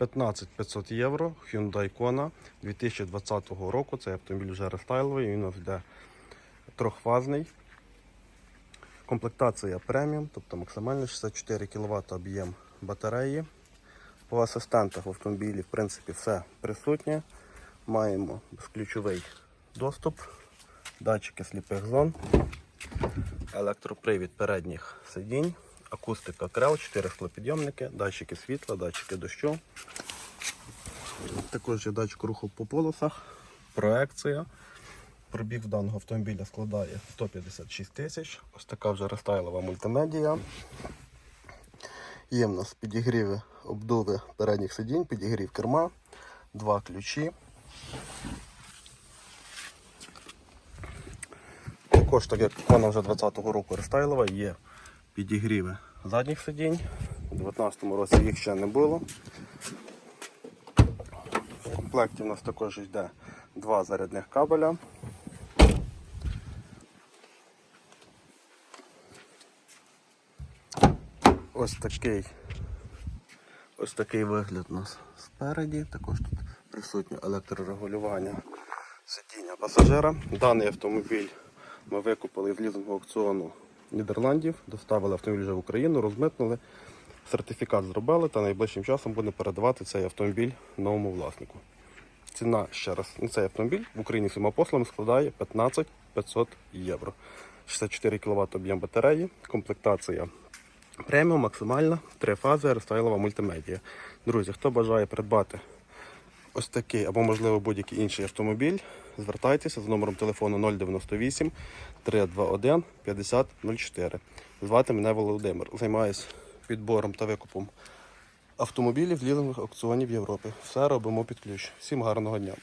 15 500 євро Hyundai Kona 2020 року. Цей автомобіль вже рестайловий, він йде трьохфазний. Комплектація преміум, тобто максимально 64 кВт об'єм батареї. По асистентах в автомобілі в принципі все присутнє. Маємо безключовий доступ, датчики сліпих зон, електропривід передніх сидінь, акустика крел, 4 склопідйомники, датчики світла, датчики дощу. Також є датчик руху по полосах, проекція. Пробіг даного автомобіля складає 156 тисяч. Ось така вже рестайлова мультимедія. Є в нас підігріви, обдуви передніх сидінь, підігрів керма, два ключі. Також, так як вона вже 20-го року рестайлова, є підігріви задніх сидінь. У 2019 році їх ще не було. В комплекті у нас також йде два зарядних кабеля. Ось такий, ось такий вигляд у нас спереді. Також тут присутнє електрорегулювання сидіння пасажира. Даний автомобіль ми викупили з лізингового аукціону Нідерландів, доставили автомобіль вже в Україну, розмитнили, сертифікат зробили та найближчим часом буде передавати цей автомобіль новому власнику. Ціна ще раз на цей автомобіль в Україні всіма послами складає 15 500 євро. 64 кВт об'єм батареї, комплектація преміум, максимальна, три фази, рестайлова мультимедія. Друзі, хто бажає придбати ось такий або, можливо, будь-який інший автомобіль, звертайтеся з номером телефону 098 321 5004. Звати мене Володимир. Займаюся підбором та викупом автомобілів лізингових аукціонів Європи. Все робимо під ключ. Всім гарного дня.